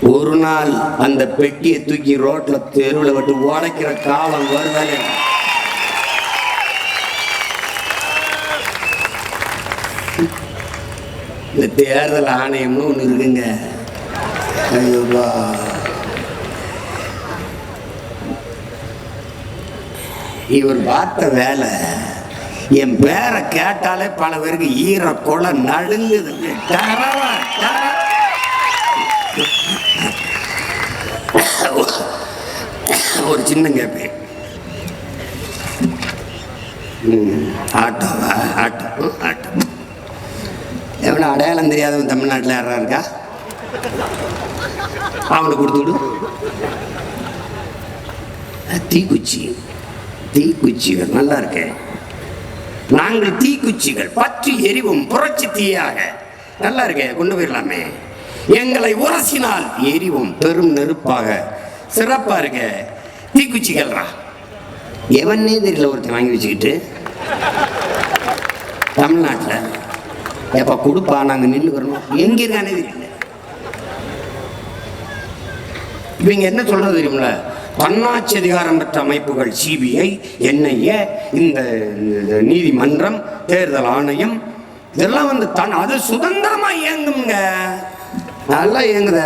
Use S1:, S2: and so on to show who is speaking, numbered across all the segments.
S1: ஒரு நாள் அந்த பெட்டியை தூக்கி ரோட்ல தெருவில் விட்டு உடைக்கிற காலம் வருதானே? இந்த தேர்தல் ஆணையம்னு ஒன்று இருக்குங்க. ஐயோப்பா. இவர் பார்த்த வேலை என் பேரை கேட்டாலே பல பேருக்கு ஈர கொலை நடுங்குது ஒரு சின்ன கேட்பேன் ம், ஆட்டோவா? Auto auto. எவனை அடையாளம் தெரியாதவன் தமிழ்நாட்டில் யாரா இருக்கா? அவனுக்கு கொடுத்து விடு. தீக்குச்சி. தீக்குச்சிகள் நல்லா இருக்கேன் நாங்கள் தீக்குச்சிகள் பற்றி எரிவும் புரட்சி தீயாக. நல்லா இருக்கே கொண்டு போயிடலாமே எங்களை உரசினால் எரிவும் பெரும் நெருப்பாக. சிறப்பாக இருக்க. குச்சிகள்ரா எவன்னே தெரியல ஒருத்தன் வாங்கி வச்சுக்கிட்டு. தமிழ்நாட்டில். எப்போ கொடுப்பா நாங்கள் நின்றுக்கிறோம் எங்கே இருக்கானே தெரியல. இவங்க என்ன சொல்கிறது தெரியுமில்ல? தன்னாட்சி அதிகாரம் பெற்ற அமைப்புகள் சிபிஐ என்ஐஏ இந்த நீதிமன்றம் தேர்தல் ஆணையம் இதெல்லாம் வந்து தன் அது சுதந்திரமாக இயங்குங்க நல்லா இயங்குத.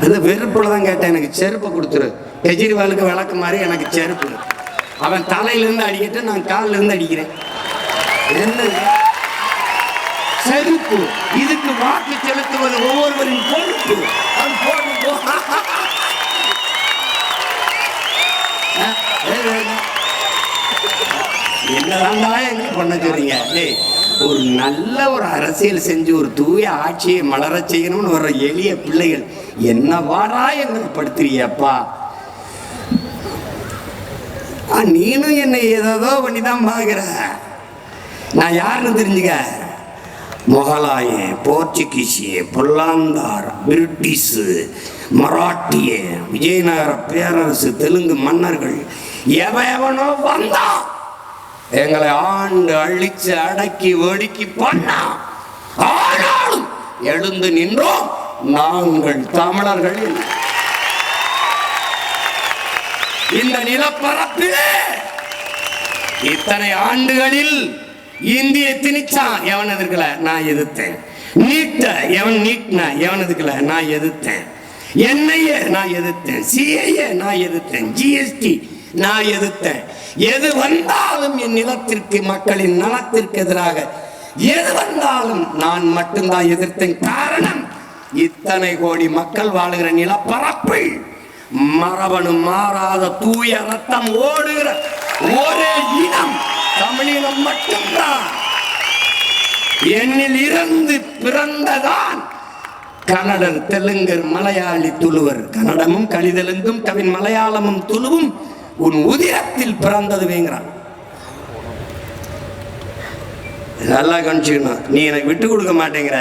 S1: அந்த வெறுப்புல தான் கேட்டேன் எனக்கு செருப்பு கொடுத்துரு. கெஜ்ரிவாலுக்கு விளக்கு மாதிரி எனக்கு செருப்பு. அவன் தலையிலேருந்து அடிக்கிட்டு நான் காலில் இருந்து அடிக்கிறேன் என்ன செருப்பு. இதுக்கு வாக்கு செலுத்துவது ஒவ்வொருவரின் பொறுப்பு. அது போடு, போ. அஹ், என்னதான்டா எங்களுக்கு பண்ண சொல்றீங்க. டேய் ஒரு நல்ல ஒரு அரசியல் செஞ்சு ஒரு தூய ஆட்சியை மலரச் செய்யணும்னு வர்ற எளிய பிள்ளைகள் என்னவாடா எங்களை படுத்துறியப்பா? நீனும் என்னை ஏதோ பண்ணி தான் பார்க்குற. நான் யாருன்னு தெரிஞ்சுக்க? முகலாய போர்ச்சுகீசிய பொல்லாந்தார் பிரிட்டிஷு மராட்டிய விஜயநகர பேரரசு தெலுங்கு மன்னர்கள் எவன் எவனோ வந்தான். எங்களை ஆண்டு அழிச்சு அடக்கி ஒடுக்கி பண்ணான் ஆனாலும் எழுந்து நின்றோம் நாங்கள் தமிழர்கள் இந்த நிலப்பரப்பிலே இத்தனை ஆண்டுகளில் இந்திய திணிச்சான் எவன் எதிர்க்கல? நான் எதிர்த்தேன். நீட்ட எவன் நீட்டின எவன் எதுக்கல நான் எதிர்த்தேன். என்ஐஏ நான் எதிர்த்தேன். சிஏஏ நான் எதிர்த்தேன். ஜிஎஸ்டி நான் எதிர்த்தேன். எது வந்தாலும் என் நிலத்திற்கு மக்களின் நலத்திற்கு எதிராக எது வந்தாலும் நான் மட்டும்தான் எதிர்த்தேன். காரணம் இத்தனை கோடி மக்கள் வாழுகிற நிலப்பரப்பு மரபணு மாறாத தூய ரத்தம் ஓடுகிற ஒரே இனம் தமிழினம் மட்டும்தான். என்னில் இருந்து பிறந்ததான் கன்னடர் தெலுங்கர் மலையாளி துளுவர். கன்னடமும் கலிதெலுங்கும் கவின் மலையாளமும் துளுவும் உன் உதிரத்தில் பிறந்தது வேங்கிறான். நல்லா கணிச்சுக்கணும் நீ எனக்கு விட்டு கொடுக்க மாட்டேங்கிற.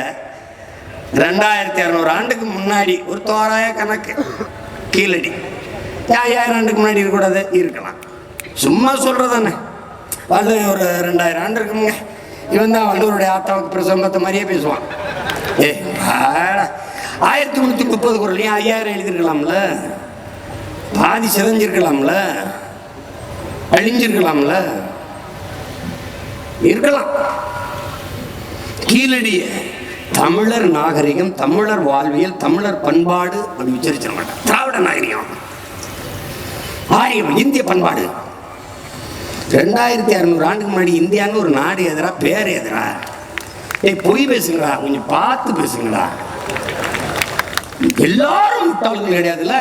S1: ரெண்டாயிரத்தி இரநூறு ஆண்டுக்கு முன்னாடி ஒரு தோராய கணக்கு. கீழடி. ஐயாயிரம் ஆண்டுக்கு முன்னாடி இருக்கக்கூடாது? இருக்கலாம். சும்மா சொல்றதானே. வந்து ஒரு ரெண்டாயிரம் ஆண்டு இருக்குங்க இவன் தான் வள்ளுவருடைய ஆத்தாவுக்கு பிரசங்கத்தை மாதிரியே பேசுவான். ஏ ஆயிரத்தி முந்நூற்றி முப்பது குரலையும் ஐயாயிரம் எழுதியிருக்கலாம்ல. பாதி சிதைஞ்சிருக்கலாம்ல? அழிஞ்சிருக்கலாம்ல? இருக்கலாம். கீழடிய தமிழர் நாகரிகம் தமிழர் வாழ்வியல் தமிழர் பண்பாடு அப்படி உச்சரிச்சிட மாட்டேன். திராவிட நாகரிகம். ஆரியம் இந்திய பண்பாடு. ரெண்டாயிரத்தி அறுநூறு ஆண்டுக்கு முன்னாடி இந்தியான்னு ஒரு நாடு எதிரா பேர் எதிரா? ஏய் பொய் பேசுங்களா கொஞ்சம் பார்த்து பேசுங்களா எல்லாரும் முட்டாள்கள் கிடையாதுல்ல?